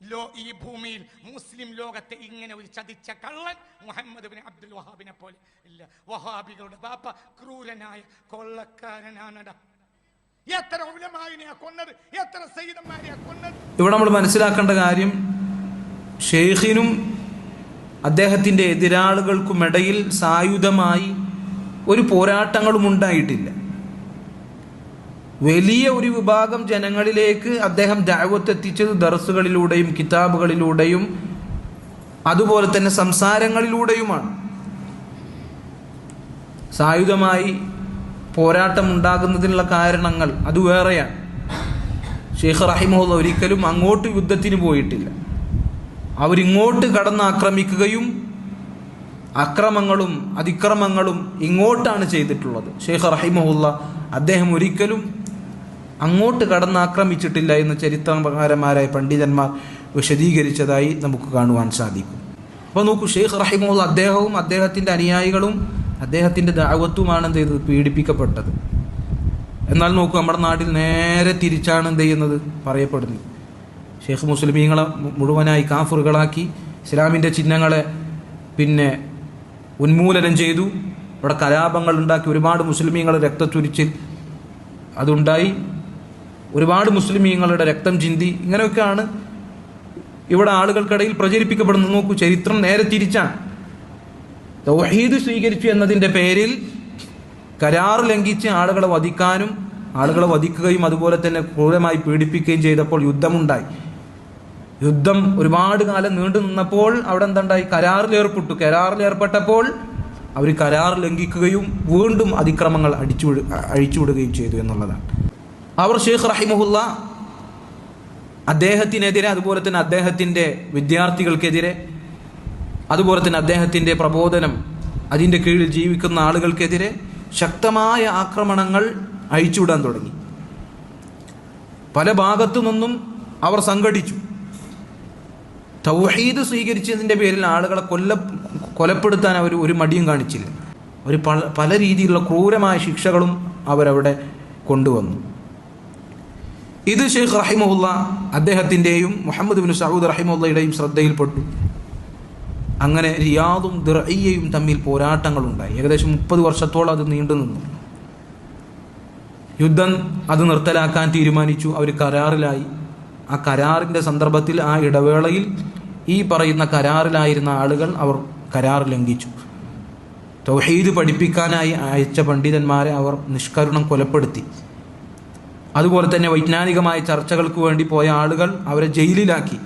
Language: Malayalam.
ലോ ഈ ഭൂമിയിൽ മുസ്ലിം ലോകത്തെ ഇങ്ങനെ ഒരു ചതിച്ച കള്ളൻ മുഹമ്മദ് ബിൻ അബ്ദുൽ വഹാബിനെ പോലെ. ഇല്ല വഹാബികളുടെ ബാപ്പ ക്രൂരനായ കൊള്ളക്കാരനാണട. എത്ര കൊന്നത്? എത്ര കൊന്നത്? ഇവിടെ നമ്മൾ മനസ്സിലാക്കേണ്ട കാര്യം ഷെയ്ഖിനും അദ്ദേഹത്തിന്റെ എതിരാളികൾക്കുമിടയിൽ സായുധമായി ഒരു പോരാട്ടങ്ങളും ഉണ്ടായിട്ടില്ല. വലിയ ഒരു വിഭാഗം ജനങ്ങളിലേക്ക് അദ്ദേഹം ദാവത്ത് എത്തിച്ചത് ദർസുകളിലൂടെയും കിതാബുകളിലൂടെയും അതുപോലെ തന്നെ സംസാരങ്ങളിലൂടെയുമാണ്. സായുധമായി പോരാട്ടം ഉണ്ടാകുന്നതിനുള്ള കാരണങ്ങൾ അത് വേറെയാണ്. ഷെയ്ഖ് റഹിമുള്ള ഒരിക്കലും അങ്ങോട്ട് യുദ്ധത്തിന് പോയിട്ടില്ല. അവരിങ്ങോട്ട് കടന്ന് ആക്രമിക്കുകയും അക്രമങ്ങളും അതിക്രമങ്ങളും ഇങ്ങോട്ടാണ് ചെയ്തിട്ടുള്ളത്. ഷെയ്ഖ് റഹിമുള്ള അദ്ദേഹം ഒരിക്കലും അങ്ങോട്ട് കടന്നാക്രമിച്ചിട്ടില്ല എന്ന് ചരിത്രപ്രകാരന്മാരായ പണ്ഡിതന്മാർ വിശദീകരിച്ചതായി നമുക്ക് കാണുവാൻ സാധിക്കും. അപ്പോൾ നോക്കൂ ഷെയ്ഖ് റഹിമുള്ള അദ്ദേഹവും അദ്ദേഹത്തിന്റെ അനുയായികളും അദ്ദേഹത്തിന്റെ ദാവത്തുമാണ് എന്ത് ചെയ്തത്? പീഡിപ്പിക്കപ്പെട്ടത്. എന്നാൽ നോക്കൂ നമ്മുടെ നാട്ടിൽ നേരെ തിരിച്ചാണ് എന്ത് ചെയ്യുന്നത്? പറയപ്പെടുന്നത്. ഷെയ്ഖ് മുസ്ലിമീങ്ങളെ മുഴുവനായി കാഫറുകളാക്കി ഇസ്ലാമിന്റെ ചിഹ്നങ്ങളെ പിന്നെ ഉന്മൂലനം ചെയ്തു. ഇവിടെ കലാപങ്ങൾ ഉണ്ടാക്കി ഒരുപാട് മുസ്ലിമീങ്ങളെ രക്തച്ചൊരിച്ചിൽ അതുണ്ടായി. ഒരുപാട് മുസ്ലിമീങ്ങളുടെ രക്തം ചിന്തി ഇങ്ങനെയൊക്കെയാണ് ഇവിടെ ആളുകൾക്കിടയിൽ പ്രചരിപ്പിക്കപ്പെടുന്നത്. നോക്കൂ ചരിത്രം നേരെ തിരിച്ചാണ്. തൗഹീദ് സ്വീകരിച്ചു എന്നതിന്റെ പേരിൽ കരാർ ലംഘിച്ച് ആളുകളെ വധിക്കാനും ആളുകളെ വധിക്കുകയും അതുപോലെ തന്നെ ക്രൂരമായി പീഡിപ്പിക്കുകയും ചെയ്തപ്പോൾ യുദ്ധമുണ്ടായി. യുദ്ധം ഒരുപാട് കാലം നീണ്ടു നിന്നപ്പോൾ അവിടെ എന്തുണ്ടായി? കരാറിൽ ഏർപ്പെട്ടപ്പോൾ അവർ കരാർ ലംഘിക്കുകയും വീണ്ടും അതിക്രമങ്ങൾ അടിച്ചു അഴിച്ചുവിടുകയും ചെയ്തു എന്നുള്ളതാണ്. അവർ ഷെയ്ഖ് റഹിമുല്ല അദ്ദേഹത്തിനെതിരെ അതുപോലെ തന്നെ അദ്ദേഹത്തിന്റെ വിദ്യാർത്ഥികൾക്കെതിരെ അതുപോലെ തന്നെ അദ്ദേഹത്തിന്റെ പ്രബോധനം അതിന്റെ കീഴിൽ ജീവിക്കുന്ന ആളുകൾക്കെതിരെ ശക്തമായ ആക്രമണങ്ങൾ അഴിച്ചുവിടാൻ തുടങ്ങി. പല ഭാഗത്തു നിന്നും അവർ സംഘടിച്ചു. തൗഹീദ് സ്വീകരിച്ചതിന്റെ പേരിൽ ആളുകളെ കൊല്ല കൊലപ്പെടുത്താൻ അവർ ഒരു മടിയും കാണിച്ചില്ല. ഒരു പല രീതിയിലുള്ള ക്രൂരമായ ശിക്ഷകളും അവരവിടെ കൊണ്ടുവന്നു. ഇത് ഷെയ്ഖ് റഹിമുല്ല അദ്ദേഹത്തിന്റെയും മുഹമ്മദ് ബിൻ സൗദ് റഹിമുല്ലയുടെയും ശ്രദ്ധയിൽപ്പെട്ടു. അങ്ങനെ റിയാദും ദിറയ്യയും തമ്മിൽ പോരാട്ടങ്ങളുണ്ടായി. ഏകദേശം മുപ്പത് വർഷത്തോളം അത് നീണ്ടു നിന്നു. യുദ്ധം അത് നിർത്തലാക്കാൻ തീരുമാനിച്ചു. അവർ കരാറിലായി. ആ കരാറിന്റെ സന്ദർഭത്തിൽ ആ ഇടവേളയിൽ ഈ പറയുന്ന കരാറിലായിരുന്ന ആളുകൾ അവർ കരാർ ലംഘിച്ചു. തൗഹീദ് പഠിപ്പിക്കാനായി അയച്ച പണ്ഡിതന്മാരെ അവർ നിഷ്കരുണം കൊലപ്പെടുത്തി. അതുപോലെ തന്നെ വൈജ്ഞാനികമായ ചർച്ചകൾക്ക് വേണ്ടി പോയ ആളുകൾ അവരെ ജയിലിലാക്കി.